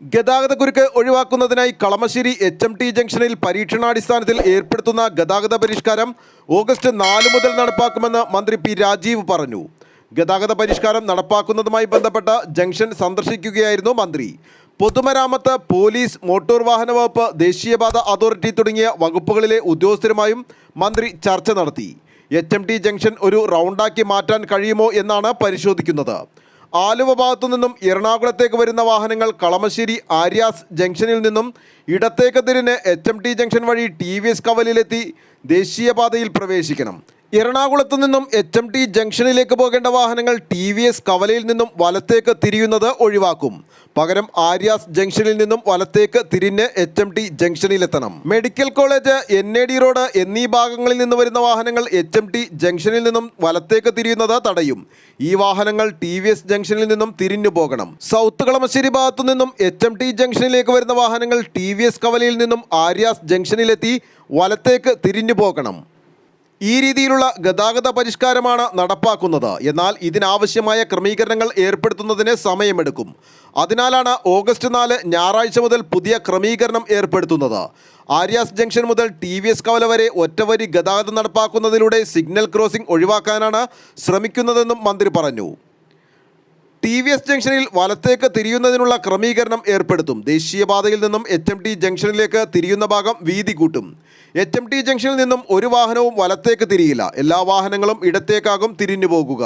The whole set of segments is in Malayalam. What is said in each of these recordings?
ഗതാഗതക്കുരുക്ക് ഒഴിവാക്കുന്നതിനായി കളമശ്ശേരി എച്ച് എം ടി ജംഗ്ഷനിൽ പരീക്ഷണാടിസ്ഥാനത്തിൽ ഏർപ്പെടുത്തുന്ന ഗതാഗത പരിഷ്കാരം ഓഗസ്റ്റ് നാല് മുതൽ നടപ്പാക്കുമെന്ന് മന്ത്രി പി രാജീവ് പറഞ്ഞു. ഗതാഗത പരിഷ്കാരം നടപ്പാക്കുന്നതുമായി ബന്ധപ്പെട്ട ജംഗ്ഷൻ സന്ദർശിക്കുകയായിരുന്നു മന്ത്രി. പൊതുമരാമത്ത് പോലീസ് മോട്ടോർ വാഹന വകുപ്പ് ദേശീയപാത അതോറിറ്റി തുടങ്ങിയ വകുപ്പുകളിലെ ഉദ്യോഗസ്ഥരുമായും മന്ത്രി ചർച്ച നടത്തി. എച്ച് ജംഗ്ഷൻ ഒരു റൗണ്ടാക്കി മാറ്റാൻ കഴിയുമോ എന്നാണ് പരിശോധിക്കുന്നത്. ആലുവ ഭാഗത്തു നിന്നും എറണാകുളത്തേക്ക് വരുന്ന വാഹനങ്ങൾ കളമശ്ശേരി ആര്യാസ് ജംഗ്ഷനിൽ നിന്നും ഇടത്തേക്ക് തിരിഞ്ഞ് എച്ച് എം ടി ജംഗ്ഷൻ വഴി ടി വി എസ് കവലിലെത്തി ദേശീയപാതയിൽ പ്രവേശിക്കണം. എറണാകുളത്ത് നിന്നും എച്ച് എം ടി ജംഗ്ഷനിലേക്ക് പോകേണ്ട വാഹനങ്ങൾ ടി വി എസ് കവലയിൽ നിന്നും വലത്തേക്ക് തിരിയുന്നത് ഒഴിവാക്കും. പകരം ആര്യാസ് ജംഗ്ഷനിൽ നിന്നും വലത്തേക്ക് തിരിഞ്ഞ് H M T ജംഗ്ഷനിലെത്തണം. Medical college N A D road എന്നീ ഭാഗങ്ങളിൽ നിന്ന് വരുന്ന വാഹനങ്ങൾ എച്ച് എം ടി ജംഗ്ഷനിൽ നിന്നും വലത്തേക്ക് തിരിയുന്നത് തടയും. ഈ വാഹനങ്ങൾ ടി വി എസ് ജംഗ്ഷനിൽ നിന്നും തിരിഞ്ഞു പോകണം. സൗത്ത് കളമശ്ശേരി ഭാഗത്തു നിന്നും എച്ച് എം ടി ജംഗ്ഷനിലേക്ക് വരുന്ന വാഹനങ്ങൾ ടി വി എസ് കവലയിൽ നിന്നും ആര്യാസ് ജംഗ്ഷനിലെത്തി വലത്തേക്ക് തിരിഞ്ഞു പോകണം. ഈ രീതിയിലുള്ള ഗതാഗത പരിഷ്കാരമാണ് നടപ്പാക്കുന്നത്. എന്നാൽ ഇതിനാവശ്യമായ ക്രമീകരണങ്ങൾ ഏർപ്പെടുത്തുന്നതിന് സമയമെടുക്കും. അതിനാലാണ് ഓഗസ്റ്റ് നാല് ഞായറാഴ്ച മുതൽ പുതിയ ക്രമീകരണം ഏർപ്പെടുത്തുന്നത്. ആര്യാസ് ജംഗ്ഷൻ മുതൽ ടി വി എസ് കവല വരെ ഒറ്റവരി ഗതാഗതം നടപ്പാക്കുന്നതിലൂടെ സിഗ്നൽ ക്രോസിംഗ് ഒഴിവാക്കാനാണ് ശ്രമിക്കുന്നതെന്നും മന്ത്രി പറഞ്ഞു. ടി വി എസ് ജംഗ്ഷനിൽ വലത്തേക്ക് തിരിയുന്നതിനുള്ള ക്രമീകരണം ഏർപ്പെടുത്തും. ദേശീയപാതയിൽ നിന്നും എച്ച് എം ടി ജംഗ്ഷനിലേക്ക് തിരിയുന്ന ഭാഗം വീതി കൂട്ടും. എച്ച് എം ടി ജംഗ്ഷനിൽ നിന്നും ഒരു വാഹനവും വലത്തേക്ക് തിരിയില്ല. എല്ലാ വാഹനങ്ങളും ഇടത്തേക്കാകും തിരിഞ്ഞു പോകുക.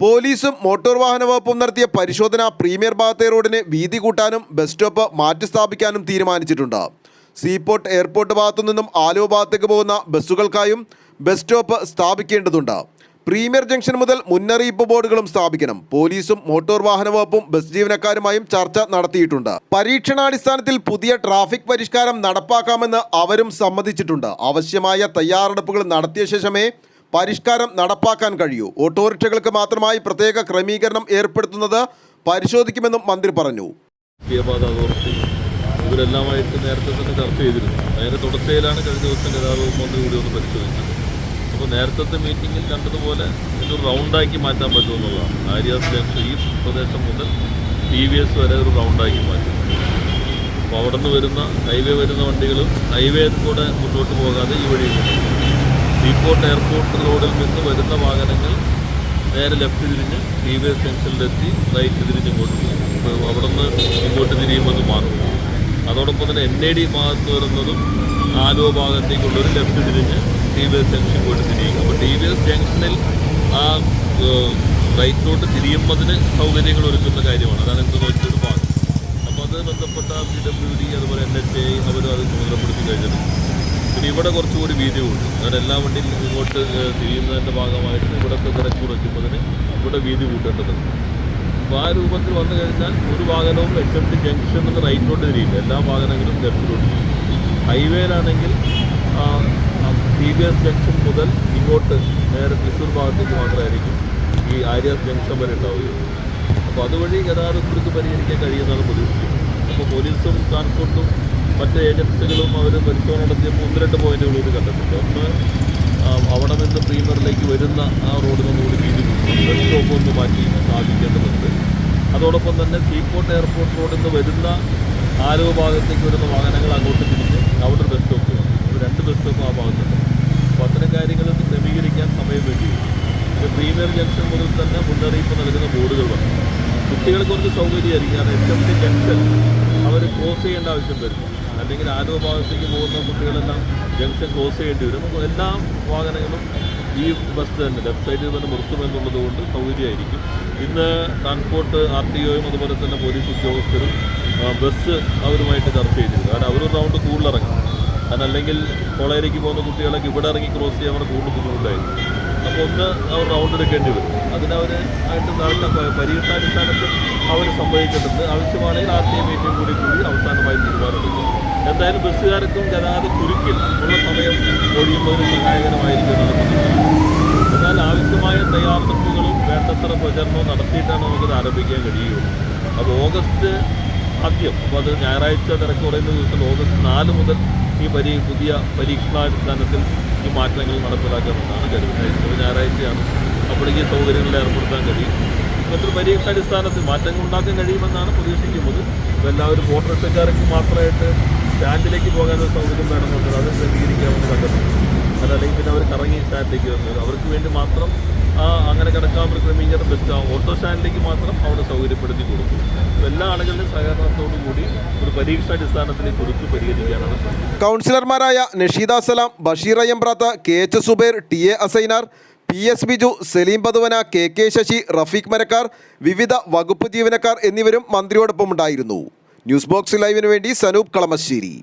പോലീസും മോട്ടോർ വാഹന വകുപ്പും നടത്തിയ പരിശോധന പ്രീമിയർ ഭാഗത്തെ റോഡിന് വീതി കൂട്ടാനും ബസ് സ്റ്റോപ്പ് മാറ്റി സ്ഥാപിക്കാനും തീരുമാനിച്ചിട്ടുണ്ട്. സീപോർട്ട് എയർപോർട്ട് ഭാഗത്തു നിന്നും ആലുവ ഭാഗത്തേക്ക് പോകുന്ന ബസ്സുകൾക്കായും ബസ് സ്റ്റോപ്പ് സ്ഥാപിക്കേണ്ടതുണ്ട്. പ്രീമിയർ ജംഗ്ഷൻ മുതൽ മുന്നറിയിപ്പ് ബോർഡുകളും സ്ഥാപിക്കണം. പോലീസും മോട്ടോർ വാഹന വകുപ്പും ബസ് ജീവനക്കാരുമായും ചർച്ച നടത്തിയിട്ടുണ്ട്. പരീക്ഷണാടിസ്ഥാനത്തിൽ പുതിയ ട്രാഫിക് പരിഷ്കാരം നടപ്പാക്കാമെന്ന് അവരും സമ്മതിച്ചിട്ടുണ്ട്. ആവശ്യമായ തയ്യാറെടുപ്പുകൾ നടത്തിയ ശേഷമേ പരിഷ്കാരം നടപ്പാക്കാൻ കഴിയൂ. ഓട്ടോറിക്ഷകൾക്ക് മാത്രമായി പ്രത്യേക ക്രമീകരണം ഏർപ്പെടുത്തുന്നത് പരിശോധിക്കുമെന്നും മന്ത്രി പറഞ്ഞു. ഇവരെല്ലാമായിട്ട് നേരത്തെ തന്നെ ചർച്ച ചെയ്തിരുന്നു. അതിന്റെ തുടർച്ചയിലാണ് കഴിഞ്ഞ ദിവസം ഗതാഗത മന്ത്രി കൂടി ഒന്ന് പരിശോധിച്ചത്. അപ്പോൾ നേരത്തെ മീറ്റിങ്ങിൽ കണ്ടതുപോലെ ഇതൊരു റൗണ്ടാക്കി മാറ്റാൻ പറ്റുമെന്നുള്ളതാണ്. ആര്യാസ് ജംഗ്ഷൻ ഈ പ്രദേശം മുതൽ ടി വി എസ് വരെ ഒരു റൗണ്ടാക്കി മാറ്റും. അപ്പോൾ അവിടെ നിന്ന് വരുന്ന ഹൈവേ വരുന്ന വണ്ടികളും ഹൈവേ കൂടെ മുന്നോട്ട് പോകാതെ ഈ വഴി സീപോർട്ട് എയർപോർട്ട് റോഡിൽ നിന്ന് വരുന്ന വാഹനങ്ങൾ നേരെ ലെഫ്റ്റ് തിരിഞ്ഞ് ടി വി എസ് ജംഗ്ഷനിലെത്തി റൈറ്റ് തിരിഞ്ഞ് ഇങ്ങോട്ട് പോകും. അവിടെ നിന്ന് ഇങ്ങോട്ട് തിരിയുമ്പോൾ മാറും അതോടൊപ്പം തന്നെ എൻ ഐ ഡി ഭാഗത്ത് വരുന്നതും ആലുവ ഭാഗത്തേക്കുള്ളൊരു ലെഫ്റ്റ് തിരിഞ്ഞ് ടി വി എസ് ജംഗ്ഷൻ പോയിട്ട് തിരിയും അപ്പോൾ ടി വി എസ് ജംഗ്ഷനിൽ ആ റൈറ്റിലോട്ട് തിരിയുമ്പതിന് സൗകര്യങ്ങൾ ഒരുക്കുന്ന കാര്യമാണ്. അതാണ് എനിക്ക് നോക്കിയൊരു ഭാഗം അപ്പോൾ അത് ബന്ധപ്പെട്ട പി ഡബ്ല്യു ഡി അതുപോലെ എൻ എച്ച് ഐ അവരും അത് ചുമതലപ്പെടുത്തി കഴിഞ്ഞിട്ടുണ്ട്. പിന്നെ ഇവിടെ കുറച്ചുകൂടി വീതിയുണ്ട്. കാരണം എല്ലാ വണ്ടിയും ഇങ്ങോട്ട് തിരിയുന്നതിന്റെ ഭാഗമായിട്ട് ഇവിടെ തിരക്ക് കുറയ്ക്കുന്നതിന് ഇവിടെ വീതി കൂട്ടേണ്ടതുണ്ട്. അപ്പോൾ ആ രൂപത്തിൽ വന്നു കഴിഞ്ഞാൽ ഒരു വാഹനവും എച്ച് എം ടി ജംഗ്ഷനിൽ നിന്ന് റൈറ്റിലോട്ട് തിരിയില്ല. എല്ലാ വാഹനങ്ങളും ലെഫ്റ്റിലോട്ട് തിരിയും. ഹൈവേയിലാണെങ്കിൽ ടി ബി എസ് ജംഗ്ഷൻ മുതൽ ഇങ്ങോട്ട് നേരെ തൃശ്ശൂർ ഭാഗത്തേക്ക് മാത്രമായിരിക്കും ഈ ആര്യാസ് ജംഗ്ഷൻ വരെ ഉണ്ടാവുകയുള്ളൂ അപ്പോൾ അതുവഴി ഗതാഗതക്കുരുക്ക് പരിഹരിക്കാൻ കഴിയുന്നതാണ് പ്രതീക്ഷിക്കുന്നത്. അപ്പോൾ പോലീസും ട്രാൻസ്പോർട്ടും മറ്റ് ഏജൻസികളും അവർ പരിശോധന നടത്തിയപ്പോൾ ഒന്ന് രണ്ട് പോയിന്റുകൾ കൂടി കണ്ടിട്ടുണ്ട് ഒന്ന് അവിടെ നിന്ന് പ്രീമിയറിലേക്ക് വരുന്ന ആ റോഡിനൊന്നും കൂടി വീതി ബസ് സ്റ്റോപ്പ് ഒന്ന് മാറ്റി സ്ഥാപിക്കേണ്ടതുണ്ട്. അതോടൊപ്പം തന്നെ സീപോർട്ട് എയർപോർട്ട് റോഡിൽ നിന്ന് വരുന്ന ആലുവ ഭാഗത്തേക്ക് വരുന്ന വാഹനങ്ങൾ അങ്ങോട്ട് തിരിഞ്ഞ് അവിടെ ബസ് സ്റ്റോപ്പ് രണ്ട് ബസ് സ്റ്റോപ്പ് ആ ഭാഗത്തുണ്ട് അപ്പോൾ അത്തരം കാര്യങ്ങൾ ക്രമീകരിക്കാൻ സമയം വേണ്ടി വരും ഇത് പ്രീമിയർ ജംഗ്ഷൻ മുതൽ തന്നെ മുന്നറിയിപ്പ് നൽകുന്ന ബോർഡുകൾ വന്നു. കുട്ടികൾക്ക് കുറച്ച് സൗകര്യമായിരിക്കും. കാരണം എച്ച് എം സി ജംഗ്ഷൻ അവർ ക്രോസ് ചെയ്യേണ്ട ആവശ്യം വരും. അല്ലെങ്കിൽ ആരോ ഭാഗത്തേക്ക് പോകുന്ന കുട്ടികളെല്ലാം ജംഗ്ഷൻ ക്രോസ് ചെയ്യേണ്ടി വരും. അപ്പോൾ എല്ലാ വാഹനങ്ങളും ഈ ബസ് തന്നെ ലെഫ്റ്റ് സൈഡിൽ തന്നെ നിർത്തുമെന്നുള്ളത് കൊണ്ട് സൗകര്യമായിരിക്കും. ഇന്ന് ട്രാൻസ്പോർട്ട് ആർ ടി ഒയും അതുപോലെ തന്നെ പോലീസ് ഉദ്യോഗസ്ഥരും ബസ് അവരുമായിട്ട് ചർച്ച ചെയ്തിരുന്നു. കാരണം അവർ റൗണ്ട് കൂടുതലിറങ്ങണം കാരണം അല്ലെങ്കിൽ കോളേജിലേക്ക് പോകുന്ന കുട്ടികളൊക്കെ ഇവിടെ ഇറങ്ങി ക്രോസ് ചെയ്യാൻ അവിടെ കൂടുതൽ ബുദ്ധിമുട്ടായിരുന്നു ഒന്ന് അവർ റൗണ്ട് എടുക്കേണ്ടി വരും. അതിനവർ ആയിട്ട് നടത്ത പരീക്ഷാടിസ്ഥാനത്തിൽ അവർ സംഭവിച്ചിട്ടുണ്ട്. ആവശ്യമാണെങ്കിൽ ആർ ടി മീറ്റിംഗ് കൂടി കൂടി അവസാനമായി തീരുമാനമെടുക്കും എന്തായാലും ബസ്സുകാർക്കും ഗതാഗത കുരുക്കിൽ ഉള്ള സമയം ഒഴിയുമ്പോൾ സഹായകരമായിരിക്കും എന്നാൽ ആവശ്യമായ തയ്യാറെടുപ്പുകളും വേണ്ടത്ര പ്രചരണവും നടത്തിയിട്ടാണ് നമുക്കത് ആരംഭിക്കാൻ കഴിയുള്ളൂ. അപ്പോൾ ഓഗസ്റ്റ് ആദ്യം. അപ്പോൾ അത് ഞായറാഴ്ച തിരക്ക് കുറയുന്ന ദിവസം ഓഗസ്റ്റ് നാല് മുതൽ ഈ പരീ പുതിയ പരീക്ഷണാടിസ്ഥാനത്തിൽ മാറ്റങ്ങൾ നടപ്പിലാക്കാമെന്നാണ് കരുതുന്നത്. ഇപ്പോൾ ഞായറാഴ്ചയാണ്. അപ്പോഴേക്ക് ഈ സൗകര്യങ്ങൾ ഏർപ്പെടുത്താൻ കഴിയും. മറ്റൊരു പരീക്ഷാടിസ്ഥാനത്തിൽ മാറ്റങ്ങൾ ഉണ്ടാക്കാൻ കഴിയുമെന്നാണ് പ്രതീക്ഷിക്കുന്നത്. അപ്പോൾ എല്ലാവരും ഓട്ടോറിക്ഷക്കാർക്ക് മാത്രമായിട്ട് സ്റ്റാൻഡിലേക്ക് പോകാനൊരു സൗകര്യം വേണമെന്നുണ്ട്. അത് ക്രമീകരിക്കാമെന്ന് കണ്ടെത്തും അതല്ലെങ്കിൽ പിന്നെ അവർ കറങ്ങി സ്റ്റാൻഡിലേക്ക് വരുന്നത് അവർക്ക് വേണ്ടി മാത്രം അങ്ങനെ കിടക്കാൻ ക്രമീകരണം ബെസ്റ്റാവും ഓട്ടോ സ്റ്റാൻഡിലേക്ക് മാത്രം അവിടെ സൗകര്യപ്പെടുത്തി കൊടുക്കും. എല്ലാ ആളുകളുടെയും സഹകരണത്തോടു കൂടി ഒരു പരീക്ഷണാടിസ്ഥാനത്തിൽ ഈ കുറിച്ച് പരിഹരിക്കാനാണ് കൗൺസിലർമാരായ Nasheeda Salam Basheer Ayyamprath K H Zubair T A Asainar P S Biju Saleem Pathuvana K K Sasi Rafeeq Marakkar വിവിധ വകുപ്പ് ജീവനക്കാർ എന്നിവരും മന്ത്രിയോടൊപ്പം ഉണ്ടായിരുന്നു ന്യൂസ് ബോക്സ് ലൈവിന് വേണ്ടി സനൂപ് കളമശ്ശേരി.